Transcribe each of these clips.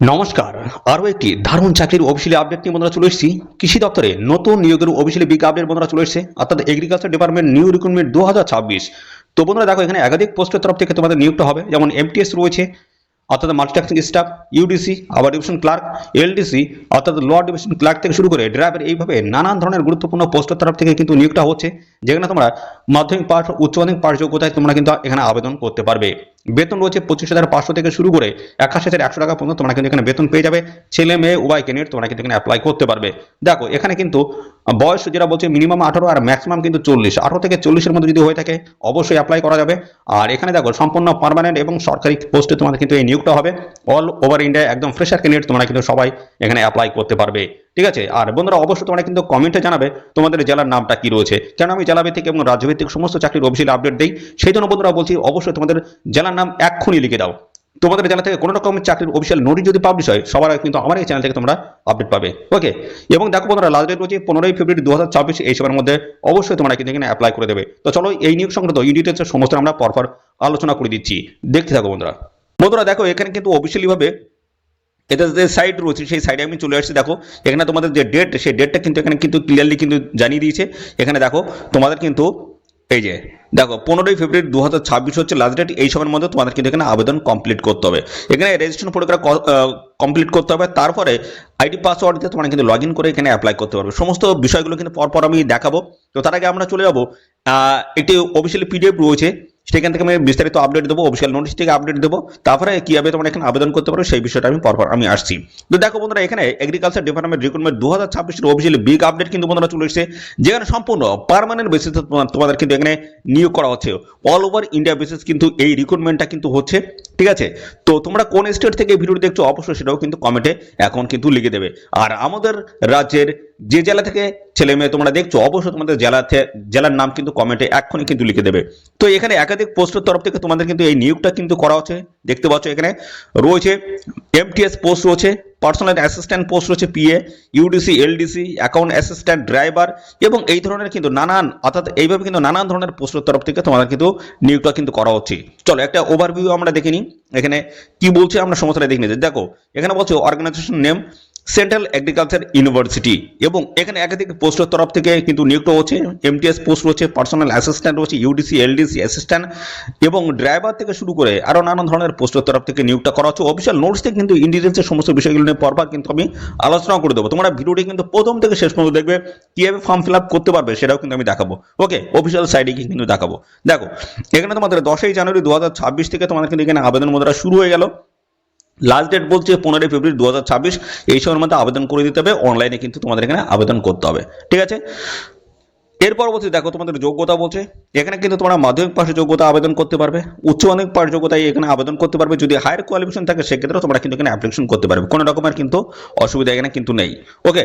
নমস্কার। আরও একটি দারুণ চাকরির অফিসিয়ালি আপডেট নিয়ে বন্ধুরা চলে এসেছি। কৃষি দপ্তরে নতুন নিয়োগের অফিসিয়ালি বিগ আপডেট বন্ধুরা চলে এসেছে। অর্থাৎ এগ্রিকালচার ডিপার্টমেন্ট নিউ রিক্রুটমেন্ট দু হাজার ছাব্বিশ। তো বন্ধুরা দেখো, এখানে একাধিক পোস্টের তরফ থেকে তোমাদের নিয়োগটা হবে। যেমন এমটিএস রয়েছে, অর্থাৎ মাল্টিটাস্কিং স্টাফ ইউডিসি আবার ডিভিশন ক্লার্ক এলডিসি অর্থাৎ ল ডিভিশন ক্লার্ক থেকে শুরু করে ড্রাইভার এইভাবে নানান ধরনের গুরুত্বপূর্ণ পোস্টের তরফ থেকে কিন্তু নিয়োগটা হচ্ছে। যেখানে তোমরা মাধ্যমিক পাশ, উচ্চ মাধ্যমিক পাশ যোগ্যতায় তোমরা কিন্তু এখানে আবেদন করতে পারবে। বেতন রয়েছে পঁচিশ হাজার পাঁচশো থেকে শুরু করে একাশি হাজার একশো টাকা পর্যন্ত তোমরা কিন্তু এখানে বেতন পেয়ে যাবে। ছেলে, মেয়ে, উভয় ক্যান্ডিডেট তোমরা কিন্তু এখানে অ্যাপ্লাই করতে পারবে। দেখো, এখানে কিন্তু বয়স যেটা বলছে মিনিমাম আঠারো আর ম্যাক্সিমাম কিন্তু চল্লিশ। আঠারো থেকে চল্লিশের মধ্যে যদি হয়ে থাকে, অবশ্যই অ্যাপ্লাই করা যাবে। আর এখানে দেখো, সম্পূর্ণ পার্মানেন্ট এবং সরকারি পোস্টে তোমাদের কিন্তু এই নিয়োগটা হবে। অল ওভার ইন্ডিয়া একদম ফ্রেশার ক্যান্ডিডেট তোমরা কিন্তু সবাই এখানে অ্যাপ্লাই করতে পারবে। ঠিক আছে? আর বন্ধুরা, অবশ্যই তোমরা কিন্তু কমেন্টে জানাবে তোমাদের জেলার নামটা কি রয়েছে। কেন আমি জেলাভিত্তিক এবং রাজ্যভিত্তিক সমস্ত চাকরির অফিসিয়াল আপডেট দিই। সেই জন্য বন্ধুরা বলছি, অবশ্যই তোমাদের জেলার নাম এক্ষুনি লিখে দাও। তোমাদের জেলা থেকে কোনো রকম চাকরির অফিসিয়াল নোটিশ যদি পাবলিশ হয়, সবার আগে কিন্তু আমার এই চ্যানেল থেকে তোমরা আপডেট পাবে। ওকে এবং দেখো বন্ধুরা লাস্ট ডেট রয়েছে পনেরোই ফেব্রুয়ারি দু হাজার চব্বিশ এই সময়ের মধ্যে অবশ্যই তোমরা কিন্তু এখানে অ্যাপ্লাই করে দেবে। তো চলো, এই নিয়োগ সংক্রান্ত ডিটেলসের সমস্ত আমরা পরপর আলোচনা করে দিচ্ছি। দেখতে থাকো বন্ধুরা। বন্ধুরা, দেখো, এখানে কিন্তু অফিসিয়ালি ভাবে এটা যে সাইড রয়েছে, সেই সাইডে আমি চলে আসছি। দেখো, এখানে তোমাদের যে ডেট সেই ডেটটা কিন্তু এখানে কিন্তু ক্লিয়ারলি কিন্তু জানিয়ে দিয়েছে। এখানে দেখো, তোমাদের কিন্তু এই যে, দেখো, পনেরোই ফেব্রুয়ারি দু হাজার ছাব্বিশ হচ্ছে লাস্ট ডেট এই সময়ের মধ্যে তোমাদের কিন্তু এখানে আবেদন কমপ্লিট করতে হবে। এখানে রেজিস্ট্রেশন প্রক্রিয়া কমপ্লিট করতে হবে। তারপরে আইডি পাসওয়ার্ড দিয়ে তোমরা কিন্তু লগ ইন করে এখানে অ্যাপ্লাই করতে পারবে। সমস্ত বিষয়গুলো কিন্তু পরপর আমি দেখাবো। তো তার আগে আমরা চলে যাব। একটি অফিসিয়ালি পিডিএফ রয়েছে। সেখান থেকে আমি বিস্তারিত আপডেট দেবো অফিসিয়াল নোটিশ থেকে আপডেট দেবো। তারপরে কীভাবে তোমরা এখানে আবেদন করতে পারো সেই বিষয়টা আমি পরপর আমি আসছি। তো দেখো বন্ধুরা, এখানে এগ্রিকালচার ডিপার্টমেন্ট রিক্রুটমেন্ট দু হাজার ছাব্বিশের অফিসিয়ালি বিগ আপডেট কিন্তু বন্ধুরা চলে এসেছে, যেখানে সম্পূর্ণ পারমানেন্ট বেসিসে তোমাদের কিন্তু এখানে নিয়োগ করা হচ্ছে। অল ওভার ইন্ডিয়া বেসিস কিন্তু এই রিক্রুটমেন্টটা কিন্তু হচ্ছে, ঠিক আছে? তো তোমরা কোন স্টেট থেকে ভিডিওটি দেখছ, অবশ্যই সেটাও কিন্তু কমেন্টে এখন কিন্তু লিখে দেবে। আর আমাদের রাজ্যের যে জেলা থেকে ছেলে মেয়ে তোমরা দেখছ, অবশ্যই তোমাদের জেলাতে জেলার নাম কিন্তু কমেন্টে এক্ষুনি কিন্তু লিখে দেবে। তো এখানে একাধিক পোস্টের তরফ থেকে তোমাদের কিন্তু এই নিয়োগটা কিন্তু করা হচ্ছে। দেখতে পাচ্ছ এখানে রয়েছে এমটিএস পোস্ট রয়েছে পার্সোনাল অ্যাসিস্ট্যান্ট পোস্ট রয়েছে PA UDC LDC account assistant driver এবং এই ধরনের কিন্তু নানান, অর্থাৎ এইভাবে কিন্তু নানান ধরনের পোস্টের তরফ থেকে তোমাদের কিন্তু নিয়োগটা কিন্তু করা হচ্ছে। চলো একটা ওভারভিউ আমরা দেখে নিই। এখানে কি বলছে আমরা সমস্যাটা দেখে নিই। দেখো, এখানে বলছে organisation name central agriculture university এবং এখানে একাধিক পোস্টের তরফ থেকে কিন্তু নিয়োগটা হচ্ছে। এমটিএস পোস্ট রয়েছে পার্সোনাল অ্যাসিস্ট্যান্ট রয়েছে ইউডিসি এলডিসি অ্যাসিস্ট্যান্ট এবং ড্রাইভার থেকে শুরু করে আরও নানান ধরনের পোস্টের তরফ থেকে নিয়োগটা করা হচ্ছে। অফিসিয়াল নোটস থেকে কিন্তু ইন্ডিটেলসের সমস্ত বিষয়গুলো নিয়ে পরপর কিন্তু আমি আলোচনা করে দেবো। তোমরা ভিডিওটি কিন্তু প্রথম থেকে শেষ পর্যন্ত দেখবে, কীভাবে ফর্ম ফিল আপ করতে পারবে সেটাও কিন্তু আমি দেখাবো। ওকে অফিসিয়াল সাইডে গিয়ে কিন্তু দেখাবো। দেখো, এখানে তোমাদের দশই জানুয়ারি দু হাজার ছাব্বিশ থেকে তোমাদের কিন্তু এখানে আবেদন মুদ্রা শুরু হয়ে গেল। লাস্ট ডেট বলছে পনেরোই ফেব্রুয়ারি দু হাজার ছাব্বিশ। এই সময়ের মধ্যে আবেদন করে দিতে হবে। অনলাইনে কিন্তু তোমাদের এখানে আবেদন করতে হবে। ঠিক আছে? এর পরবর্তী দেখো তোমাদের যোগ্যতা বলছে। এখানে কিন্তু তোমরা মাধ্যমিক পাশে যোগ্যতা আবেদন করতে পারবে। উচ্চ মাধ্যমিক পাশ যোগ্যতায় এখানে আবেদন করতে পারবে। যদি হায়ার কোয়ালিফিকেশন থাকে সেক্ষেত্রে তোমরা কিন্তু এখানে অ্যাপ্লিকেশন করতে পারবে। কোনো রকমের কিন্তু অসুবিধা এখানে কিন্তু নেই। ওকে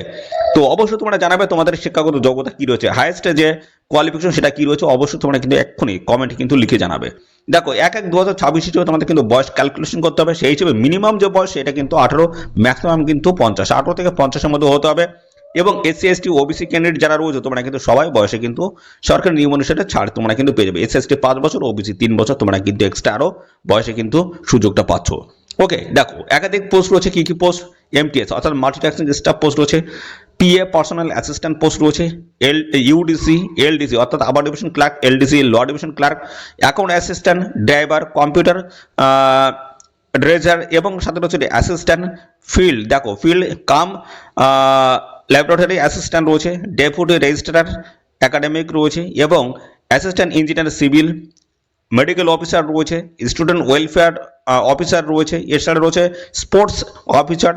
তো অবশ্যই তোমরা জানাবে তোমাদের শিক্ষাগত যোগ্যতা কি রয়েছে। হায়েস্ট যে কোয়ালিফিকেশন সেটা কি রয়েছে, অবশ্যই তোমরা কিন্তু এক্ষুনি কমেন্টে কিন্তু লিখে জানাবে। দেখো, এক এক দু হাজার ছাব্বিশ হিসেবে তোমাদের কিন্তু বয়স ক্যালকুলেশন করতে হবে। সেই হিসেবে মিনিমাম যে বয়স, সেটা কিন্তু আঠারো ম্যাক্সিমাম কিন্তু পঞ্চাশ। আঠারো থেকে পঞ্চাশের মধ্যে হতে হবে। এবং এসসি এসটি ওবিসি ক্যান্ডিডেট যারা রয়েছে, তোমরা কিন্তু সবাই বয়সে কিন্তু সরকারি নিয়ম অনুসারে ছাড় তোমরা কিন্তু পেয়ে যাবে। এসসি পাঁচ বছর ওবিসি তিন বছর, তোমরা কিন্তু এক্সট্রা আরও বয়সে কিন্তু সুযোগটা পাচ্ছ। ওকে দেখো, একাধিক পোস্ট রয়েছে, কি কি পোস্ট এমটিএস অর্থাৎ মাল্টিটাস্কিং স্টাফ পোস্ট রয়েছে পিএ পার্সোনাল অ্যাসিস্ট্যান্ট পোস্ট রয়েছে এল ইউডিসি এলডিসি অর্থাৎ upper division clerk LDC lower division clerk account assistant driver computer dredger এবং সাথে রয়েছে অ্যাসিস্ট্যান্ট ফিল্ড দেখো ফিল্ড কাম ল্যাবরেটরি অ্যাসিস্ট্যান্ট রয়েছে ডেপুটি রেজিস্ট্রার অ্যাকাডেমিক রয়েছে এবং assistant engineer civil medical officer রয়েছে স্টুডেন্ট ওয়েলফেয়ার অফিসার রয়েছে, এছাড়া রয়েছে স্পোর্টস অফিসার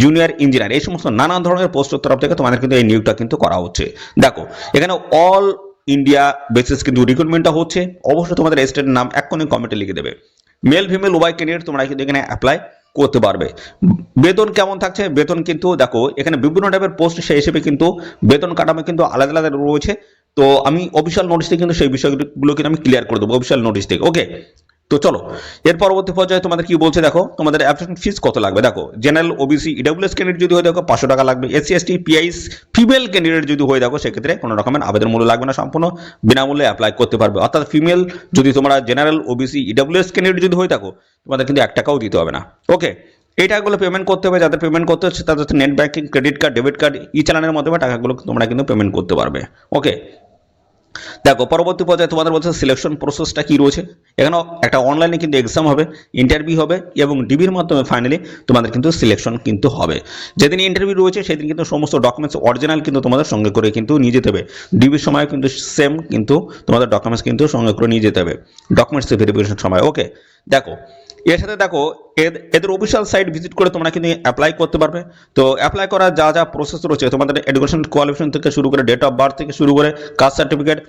জুনিয়র ইঞ্জিনিয়ার এই সমস্ত নানান ধরনের পোস্টের তরফ থেকে তোমাদের কিন্তু এই নিয়োগটা কিন্তু করা হচ্ছে। দেখো, এখানে অল ইন্ডিয়া বেসিস কিন্তু রিক্রুটমেন্টটা হচ্ছে, অবশ্যই তোমাদের স্টেটের নাম এক্ষুনি কমেন্টে লিখে দেবে। মেল ফিমেল উভয় ক্যান্ডিডেট তোমরা কিন্তু এখানে অ্যাপ্লাই করতে পারবে। বেতন কেমন থাকছে? বেতন কিন্তু দেখো, এখানে বিভিন্ন টাইপের পোস্ট সেই হিসেবে কিন্তু বেতন কাঠামো কিন্তু আলাদা আলাদা রয়েছে। তো আমি অফিসিয়াল নোটিশ থেকে কিন্তু সেই বিষয়গুলো কিন্তু আমি ক্লিয়ার করে দেবো অফিসিয়াল নোটিশ থেকে ওকে তো চলো, এর পরবর্তী পর্যায়ে তোমাদের কি বলছে দেখো, তোমাদের অ্যাপ্লিকেশন ফিস কত লাগবে? দেখো জেনারেল ওবিসি ইডাব্লিউএস ক্যান্ডিডেট যদি হয়ে, দেখো, পাঁচশো টাকা লাগবে। এসসি এসটি পিআইস ফিমেল ক্যান্ডিডেট যদি হয়ে, দেখো, সেক্ষেত্রে কোনো রকমের আবেদন মূল্য লাগবে না, সম্পূর্ণ বিনামূল্যে অ্যাপ্লাই করতে পারবে। অর্থাৎ ফিমেল যদি তোমরা জেনারেল ওবিসি ইডাব্লিউএস ক্যান্ডিডেট যদি হয়ে থাকো তোমাদের কিন্তু এক টাকাও দিতে হবে না। ওকে এই টাকাগুলো পেমেন্ট করতে হবে, যাদের পেমেন্ট করতে হচ্ছে, তাদের net banking credit card debit card e চালানের মাধ্যমে টাকাগুলো তোমরা কিন্তু পেমেন্ট করতে পারবে। ওকে দেখো, পরবর্তী পর্যায়ে তোমাদের বলছে সিলেকশন প্রসেসটা কি রয়েছে? এখানে একটা অনলাইনে কিন্তু এক্সাম হবে ইন্টারভিউ হবে এবং ডিবির মাধ্যমে ফাইনালি তোমাদের কিন্তু সিলেকশন কিন্তু হবে। যেদিন ইন্টারভিউ রয়েছে, সেদিন কিন্তু সমস্ত ডকুমেন্টস অরিজিনাল কিন্তু তোমাদের সঙ্গে করে কিন্তু নিয়ে যেতে হবে। ডিবির সময় কিন্তু সেম কিন্তু তোমাদের ডকুমেন্টস কিন্তু সঙ্গে করে নিয়ে যেতে হবে। ডকুমেন্টস ভেরিফিকেশন সময় ওকে দেখো এর সাথে দেখো, এদ- এদের অফিসিয়াল সাইট ভিজিট করে তোমরা কিন্তু অ্যাপ্লাই করতে পারবে। তো অ্যাপ্লাই করার যা যা প্রসেস রয়েছে, তোমাদের এডুকেশন কোয়ালিফিকেশন থেকে শুরু করে ডেট অফ বার্থ থেকে শুরু করে কাস্ট সার্টিফিকেট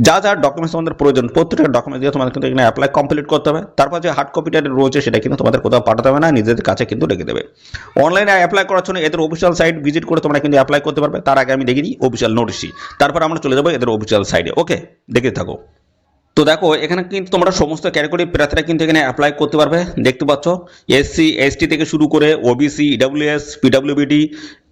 যা যা ডকুমেন্টস তোমাদের প্রয়োজন, প্রত্যেকটা ডকুমেন্ট দিয়ে তোমাদের কিন্তু এখানে অ্যাপ্লাই কমপ্লিট করতে হবে। তারপর যে হার্ড কপিটা রয়েছে, সেটা কিন্তু তোমাদের কোথাও পাঠাতে হবে না, নিজেদের কাছে কিন্তু রেখে দেবে। অনলাইনে অ্যাপ্লাই করার জন্য এদের অফিসিয়াল সাইট ভিজিট করে তোমরা কিন্তু অ্যাপ্লাই করতে পারবে। তার আগে আমি দেখিয়ে দিই অফিসিয়াল নোটিশই তারপর আমরা চলে যাব এদের অফিসিয়াল সাইডে ওকে দেখে থাকো। তো দেখো, এখানে কিন্তু তোমরা সমস্ত ক্যাটাগরি প্রার্থীরা কিন্তু এখানে অ্যাপ্লাই করতে পারবে। দেখতে পাচ্ছ এসসি এসটি থেকে শুরু করে ওবিসি ইডাব্লিউএস পিডাব্লিউবিডি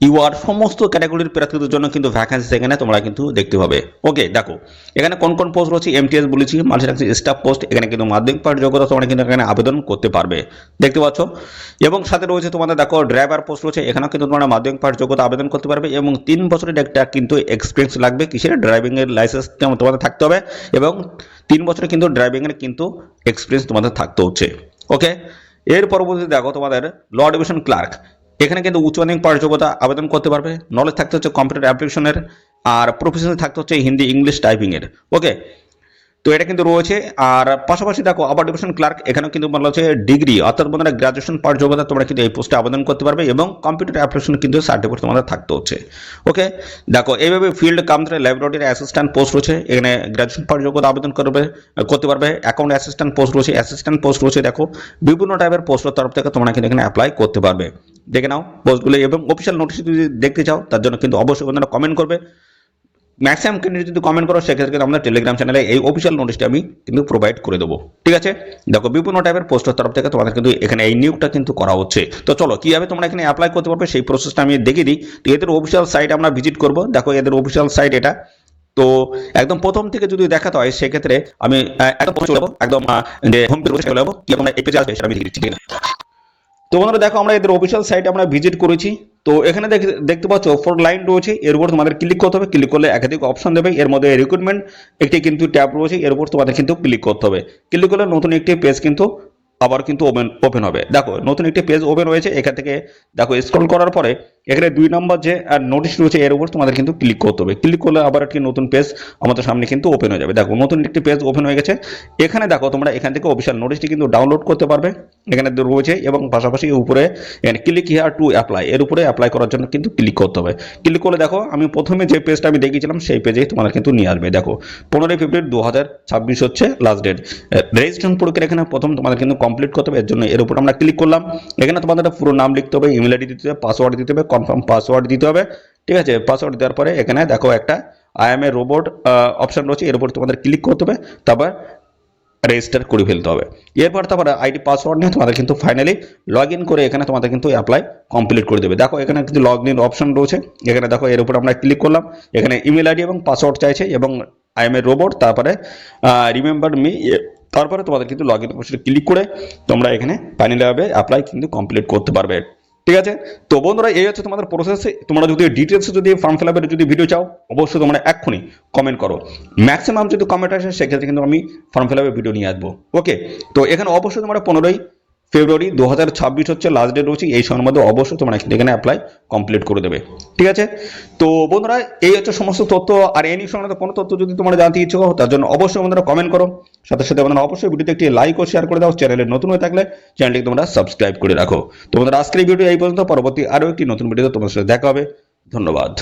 ইউআর সমস্ত ক্যাটাগরির প্রার্থীদের জন্য কিন্তু ভ্যাকান্সি এখানে তোমরা কিন্তু দেখতে পাবে। ওকে দেখো, এখানে কোন কোন পোস্ট রয়েছে? এমটিএস বলেছি মাল্টিটাক্সি স্টাফ পোস্ট এখানে কিন্তু মাধ্যমিক পাঠ যোগ্যতা তোমরা কিন্তু এখানে আবেদন করতে পারবে। দেখতে পাচ্ছ? এবং সাথে রয়েছে তোমাদের, দেখো ড্রাইভার পোস্ট রয়েছে, এখানেও কিন্তু তোমরা মাধ্যমিক পাঠ যোগ্যতা আবেদন করতে পারবে এবং তিন বছরের একটা কিন্তু এক্সপিরিয়েন্স লাগবে কিসের? ড্রাইভিংয়ের লাইসেন্স তোমাদের থাকতে হবে এবং তিন বছরে কিন্তু ড্রাইভিংয়ের কিন্তু এক্সপিরিয়েন্স তোমাদের থাকতে হচ্ছে। ওকে এর পরবর্তীতে দেখো তোমাদের ল ডিভিশন ক্লার্ক এখানে কিন্তু উচ্চ মাধ্যমিক পাঠ যোগ্যতা আবেদন করতে পারবে। নলেজ থাকতে হচ্ছে কম্পিউটার অ্যাপ্লিকেশনের আর প্রফেশনাল থাকতে হচ্ছে হিন্দি ইংলিশ টাইপিংয়ের ওকে তো এটা কিন্তু রয়েছে। আর পাশাপাশি দেখো আবার ডিভিশন ক্লার্ক এখানেও কিন্তু বলা হচ্ছে ডিগ্রি অর্থাৎ বন্ধুরা গ্রাজুয়েশন পার যোগ্যতা তোমরা কিন্তু এই পোস্টে আবেদন করতে পারবে এবং কম্পিউটার অ্যাপ্লিকেশন কিন্তু সার্টিফিকেট তোমাদের থাকতে হচ্ছে। ওকে দেখো, এইভাবে ফিল্ড কামত্রে ল্যাবরেটরি অ্যাসিস্ট্যান্ট পোস্ট রয়েছে। এখানে গ্রাজুয়েশন পার যোগ্যতা আবেদন করবে, করতে পারবে অ্যাকাউন্ট অ্যাসিস্ট্যান্ট পোস্ট রয়েছে অ্যাসিস্ট্যান্ট পোস্ট রয়েছে, দেখো, বিভিন্ন টাইপের পোস্টের তরফ থেকে তোমরা কিন্তু এখানে অ্যাপ্লাই করতে পারবে। দেখে নাও, পোস্টগুলো এবং অফিসিয়াল নোটিশ যদি দেখতে চাও, তার জন্য কিন্তু অবশ্যই বন্ধুরা কমেন্ট করবে। ম্যাক্সিমাম ক্যান্ডিডেট যদি কমেন্ট করো, সেক্ষেত্রে কিন্তু আমাদের টেলিগ্রাম চ্যানেলে এই অফিসিয়াল নোটিশটা আমি কিন্তু প্রোভাইড করে দেবো। ঠিক আছে? দেখো, বিভিন্ন টাইপের পোস্টের তরফ থেকে তোমাদের কিন্তু এখানে এই নিয়োগটা কিন্তু করা হচ্ছে। তো চলো, কীভাবে তোমরা এখানে অ্যাপ্লাই করতে পারবে সেই প্রসেসটা আমি দেখিয়ে দিই। তো এদের অফিসিয়াল সাইট আমরা ভিজিট করব। দেখো, এদের অফিসিয়াল সাইট এটা। তো একদম প্রথম থেকে যদি দেখাতে হয়, সেক্ষেত্রে আমি একদম চলে যাব। একদম যে হোম পেজ চলে যাব। কি আমরা এই পেজে আসবে, সেটা আমি তো বন্ধুরা দেখো আমরা এদের অফিসিয়াল সাইটে আমরা ভিজিট করেছি। তো এখানে দেখ- দেখতে পাচ্ছ ফোর লাইন রয়েছে। এর উপর তোমাদের ক্লিক করতে হবে। ক্লিক করলে একাধিক অপশন দেবে। এর মধ্যে রিক্রুটমেন্ট একটি কিন্তু ট্যাব রয়েছে। এর উপর তোমাদের কিন্তু ক্লিক করতে হবে। ক্লিক করলে নতুন একটি পেজ কিন্তু আবার কিন্তু ওপেন ওপেন হবে। দেখো, নতুন একটি পেজ ওপেন হয়েছে। এখান থেকে দেখো স্ক্রল করার পরে এখানে দুই নম্বর যে নোটিশ রয়েছে এর উপর তোমাদের কিন্তু ক্লিক করতে হবে। ক্লিক করলে আবার একটি নতুন পেজ আমাদের সামনে কিন্তু ওপেন হয়ে যাবে। দেখো, নতুন একটি পেজ ওপেন হয়ে গেছে। এখানে দেখো, তোমরা এখান থেকে অফিসিয়াল নোটিশটি কিন্তু ডাউনলোড করতে পারবে। এখানে রয়েছে এবং পাশাপাশি উপরে, এখানে ক্লিক হিয়ার টু অ্যাপ্লাই এর উপরে অ্যাপ্লাই করার জন্য কিন্তু ক্লিক করতে হবে। ক্লিক করলে দেখো, আমি প্রথমে যে পেজটা আমি দেখিয়েছিলাম, সেই পেজে তোমাদের কিন্তু নিয়ে আসবে। দেখো, পনেরোই ফেব্রুয়ারি দু হাজার ছাব্বিশ হচ্ছে লাস্ট ডেট রেজিস্ট্রেশন প্রক্রিয়া এখানে প্রথম তোমাদের কিন্তু কমপ্লিট করতে হবে। এর জন্য এর উপর আমরা ক্লিক করলাম। এখানে তোমাদের পুরো নাম লিখতে হবে ইমেল আইডি দিতে হবে পাসওয়ার্ড দিতে হবে কনফার্ম পাসওয়ার্ড দিতে হবে, ঠিক আছে? পাসওয়ার্ড দেওয়ার পরে এখানে দেখো একটা I am a robot option রয়েছে, এর উপর তোমাদের ক্লিক করতে হবে, তারপর রেজিস্টার করে ফেলতে হবে। এরপর তারপরে আইডি পাসওয়ার্ড নিয়ে তোমাদের কিন্তু ফাইনালি লগ ইন করে এখানে তোমাদের কিন্তু অ্যাপ্লাই কমপ্লিট করে দেবে। দেখো এখানে কিন্তু লগ ইন অপশন রয়েছে, এখানে দেখো এর উপর আমরা ক্লিক করলাম, এখানে ইমেল আইডি এবং পাসওয়ার্ড চাইছে এবং আই এম এ রোবট তারপরে রিমেম্বার মি তারপরে তোমাদের কিন্তু লগ ইন অপশনে ক্লিক করে তোমরা এখানে ফাইনালিভাবে অ্যাপ্লাই কিন্তু কমপ্লিট করতে পারবে। ঠিক আছে? তো বন্ধুরা, এই হচ্ছে তোমাদের প্রসেসে তোমরা যদি ডিটেলসে যদি ফর্ম ফিল আপের যদি ভিডিও চাও, অবশ্যই তোমরা এক্ষুনি কমেন্ট করো। ম্যাক্সিমাম যদি কমেন্ট আসে, সেক্ষেত্রে কিন্তু আমি ফর্ম ফিল আপের ভিডিও নিয়ে আসব। ওকে তো এখানে অবশ্যই তোমরা পনেরোই ফেব্রুয়ারি দু হাজার ছাব্বিশ হচ্ছে লাস্ট ডেট রয়েছে, এই সময়ের মধ্যে অবশ্যই তোমরা এখানে অ্যাপ্লাই কমপ্লিট করে দেবে। ঠিক আছে? তো বন্ধুরা, এই হচ্ছে সমস্ত তথ্য, আর এই সংক্রান্ত কোনো তথ্য যদি তোমরা জানতে ইচ্ছুক হও, তার জন্য অবশ্যই বন্ধুরা কমেন্ট করো। সাথে সাথে বন্ধুরা অবশ্যই ভিডিওতে একটি লাইক ও শেয়ার করে দাও চ্যানেলে নতুন হয়ে থাকলে চ্যানেলটি তোমরা সাবস্ক্রাইব করে রাখো। তোমাদের আজকের ভিডিও এই পর্যন্ত, পরবর্তী আরও একটি নতুন ভিডিওতে তোমার সাথে দেখা হবে। ধন্যবাদ।